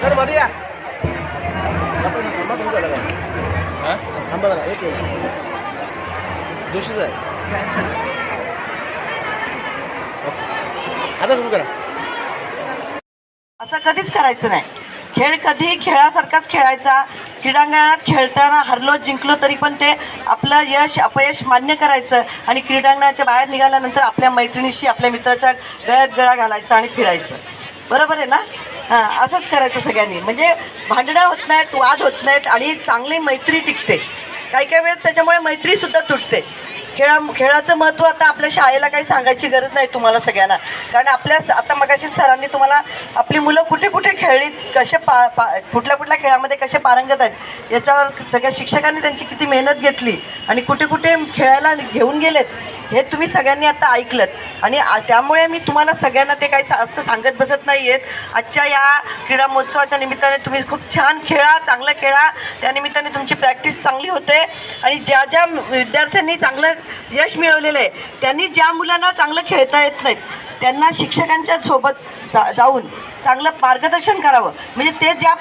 सरमध्ये या. थांबा तुमचा लगा एक मिनिट. आहे आता सुरू करा. असं कधीच करायचं नाही. खेळ कधी खेळासारखाच खेळायचा. क्रीडांगणात खेळताना हरलो जिंकलो तरी पण ते आपलं यश अपयश मान्य करायचं आणि क्रीडांगणाच्या बाहेर निघाल्यानंतर आपल्या मैत्रिणीशी आपल्या मित्राच्या गळ्यात गळा घालायचा आणि फिरायचं. बरोबर आहे ना? हां असंच करायचं सगळ्यांनी. म्हणजे भांडणं होत नाहीत वाद होत नाहीत आणि चांगली मैत्री टिकते. काही काही वेळेस त्याच्यामुळे मैत्रीसुद्धा तुटते. खेळा खेळाचं महत्त्व आता आपल्या शाळेला काही सांगायची गरज नाही तुम्हाला सगळ्यांना. कारण आपल्या आता मगाशी सरांनी तुम्हाला आपली मुलं कुठे कुठे खेळली कसे पा पा कुठल्या कुठल्या खेळामध्ये कसे पारंगत आहेत याच्यावर सगळ्या शिक्षकांनी त्यांची किती मेहनत घेतली आणि कुठे कुठे खेळायला घेऊन गेलेत हे तुम्ही सगळ्यांनी आता ऐकलं आणि त्यामुळे मी तुम्हाला सगळ्यांना ते काही असं सांगत बसत नाही आहेत आजच्या या क्रीडा महोत्सवाच्या निमित्ताने तुम्ही खूप छान खेळा चांगलं खेळा. त्यानिमित्ताने तुमची प्रॅक्टिस चांगली होते. आणि ज्या ज्या विद्यार्थ्यांनी चांगलं यश मिळवलेलं आहे त्यांनी ज्या मुलांना चांगलं खेळता येत नाहीत त्यांना शिक्षकांच्या सोबत जा जाऊन चांगलं मार्गदर्शन करावं. म्हणजे ते ज्या